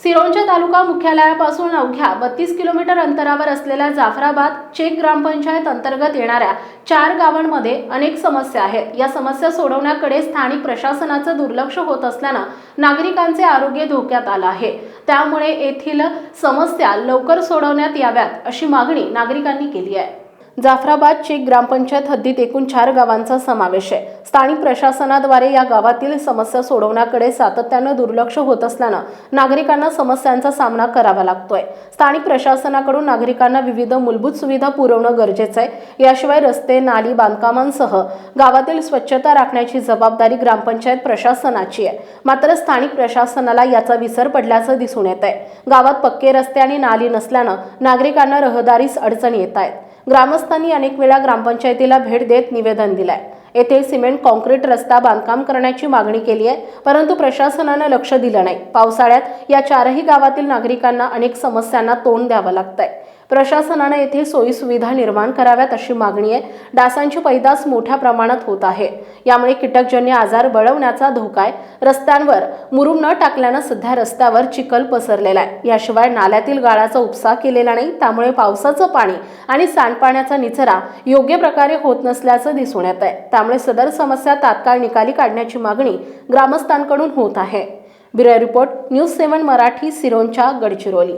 सिरोंच्या तालुका मुख्यालयापासून अवघ्या बत्तीस किलोमीटर अंतरावर असलेल्या जाफराबाद चेक ग्रामपंचायत अंतर्गत येणाऱ्या चार गावांमध्ये अनेक समस्या आहेत. या समस्या सोडवण्याकडे स्थानिक प्रशासनाचं दुर्लक्ष होत असल्यानं नागरिकांचे आरोग्य धोक्यात आलं आहे. त्यामुळे येथील समस्या लवकर सोडवण्यात याव्यात अशी मागणी नागरिकांनी केली आहे. जाफराबाद चेक ग्रामपंचायत हद्दीत एकूण चार गावांचा समावेश आहे. स्थानिक प्रशासनाद्वारे या गावातील समस्या सोडवण्याकडे सातत्यानं दुर्लक्ष होत असल्यानं नागरिकांना समस्यांचा सामना करावा लागतोय. स्थानिक प्रशासनाकडून नागरिकांना विविध मूलभूत सुविधा पुरवणं गरजेचं आहे. याशिवाय रस्ते नाली बांधकामांसह गावातील स्वच्छता राखण्याची जबाबदारी ग्रामपंचायत प्रशासनाची आहे. मात्र स्थानिक प्रशासनाला याचा विसर पडल्याचं दिसून येत आहे गावात पक्के रस्ते आणि नाली नसल्यानं नागरिकांना रहदारीस अडचणी येत आहेत. ग्रामस्थांनी अनेक वेळा ग्रामपंचायतीला भेट देत निवेदन दिलंय. येथे सिमेंट कॉन्क्रीट रस्ता बांधकाम करण्याची मागणी केली आहे. परंतु प्रशासनानं लक्ष दिलं नाही. पावसाळ्यात या चारही गावातील नागरिकांना अनेक समस्यांना तोंड द्यावं लागतंय. प्रशासनानं येथे सोयीसुविधा निर्माण कराव्यात अशी मागणी आहे. डासांची पैदास मोठ्या प्रमाणात होत आहे. यामुळे कीटकजन्य आजार बळवण्याचा धोका आहे. रस्त्यांवर मुरुम न टाकल्यानं सध्या रस्त्यावर चिखल पसरलेला आहे. याशिवाय नाल्यातील गाळाचा उपसा केलेला नाही. त्यामुळे पावसाचं पाणी आणि सांडपाण्याचा निचरा योग्य प्रकारे होत नसल्याचं दिसून येत आहे. त्यामुळे सदर समस्या तात्काळ निकाली काढण्याची मागणी ग्रामस्थांकडून होत आहे. Bureau report news seven Marathi सिरोंच्या Gadchiroli.